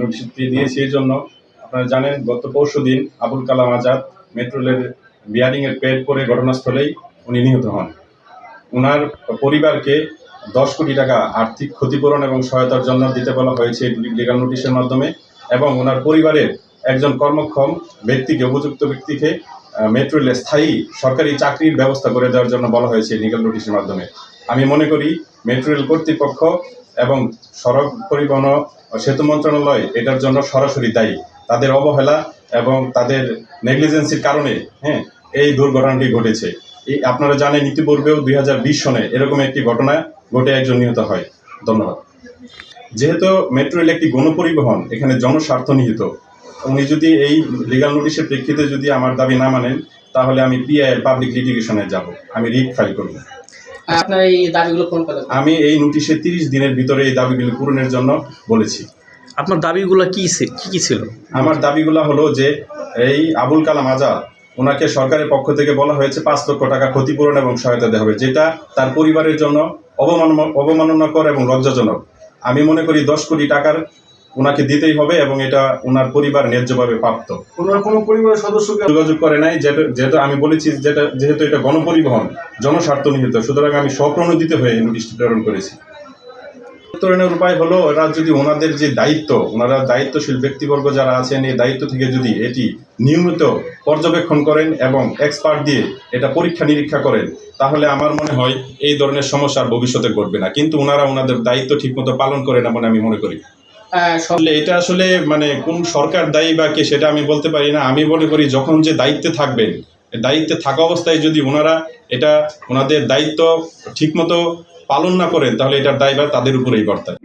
নোটিশটি দিয়েছি, এই জন্য আপনারা জানেন, গত পরশু দিন আবুল কালাম আজাদ মেট্রো রেলের বিয়ারিংয়ের পেট করে ঘটনাস্থলেই উনি নিহত হন। ওনার পরিবারকে দশ কোটি টাকা আর্থিক ক্ষতিপূরণ এবং সহায়তার জন্য দিতে বলা হয়েছে লিগাল নোটিশের মাধ্যমে এবং ওনার পরিবারের একজন কর্মক্ষম ব্যক্তিকে, উপযুক্ত ব্যক্তিকে মেট্রো স্থায়ী সরকারি চাকরির ব্যবস্থা করে দেওয়ার জন্য বলা হয়েছে লিগাল নোটিশের মাধ্যমে। আমি মনে করি মেট্রো রেল কর্তৃপক্ষ এবং সড়ক পরিবহন সেতু মন্ত্রণালয় এটার জন্য সরাসরি দায়ী। তাদের অবহেলা এবং তাদের নেগলিজেন্সির কারণে হ্যাঁ এই দুর্ঘটনাটি ঘটেছে। এই আপনারা জানেন, ইতিপূর্বেও দুই সনে এরকম একটি ঘটনা ঘটে একজন নিহত হয়। ধন্যবাদ। যেহেতু মেট্রো রেল একটি গণপরিবহন, এখানে জনস্বার্থ নিহিত। উনি যদি এই লিগাল নোটিশের প্রেক্ষিতে যদি আমার দাবি না মানেন, তাহলে আমি পিআই পাবলিক লিটিগেশনে যাব। আমি রিট ফাইল করব। আপনার এই দাবিগুলো কোন কথা আমি এই নোটিশে তিরিশ দিনের ভিতরে এই দাবিগুলি পূরণের জন্য বলেছি। আপনার দাবিগুলো কি কি কি ছিল? আমার দাবিগুলো হলো যে এই আবুল কালাম আজাদ ওনাকে সরকারের পক্ষ থেকে বলা হয়েছে পাঁচ লক্ষ টাকা ক্ষতিপূরণ এবং সহায়তা দেওয়া হবে যেটা তার পরিবারের জন্য অবমান অবমাননাকর এবং লজ্জাজনক। আমি মনে করি দশ কোটি টাকার ওনাকে দিতেই হবে এবং এটা ওনার পরিবার ন্যায্যভাবে প্রাপ্ত। ওনার কোনো পরিবারের সদস্যকে যোগাযোগ করে নাই যেটা যেহেতু আমি বলেছি যেটা যেহেতু এটা গণপরিবহন জনস্বার্থ নিহিত সুতরাং আমি স্বপ্রণোদিত হয়ে এই নোটিশটি প্রেরণ করেছি। উত্তরণের উপায় হলো এরা যদি ওনাদের যে দায়িত্ব ওনারা দায়িত্বশীল ব্যক্তিবর্গ যারা আছেন এই দায়িত্ব থেকে যদি এটি নিয়মিত পর্যবেক্ষণ করেন এবং এক্সপার্ট দিয়ে এটা পরীক্ষা নিরীক্ষা করেন তাহলে আমার মনে হয় এই ধরনের সমস্যা আর ভবিষ্যতে ঘটবে না। কিন্তু ওনারা ওনাদের দায়িত্ব ঠিকমতো পালন করে না বলে আমি মনে করি। এটা আসলে মানে কোন সরকার দায়ী বা কে সেটা আমি বলতে পারি না। আমি মনে করি যখন যে দায়িত্বে থাকবেন দায়িত্বে থাকা অবস্থায় যদি ওনারা এটা ওনাদের দায়িত্ব ঠিকমতো পালন না করেন, তাহলে এটার দায়ভার তাদের উপরেই বর্তায়।